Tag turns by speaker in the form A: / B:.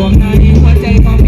A: ดวงในหัวใจข
B: อง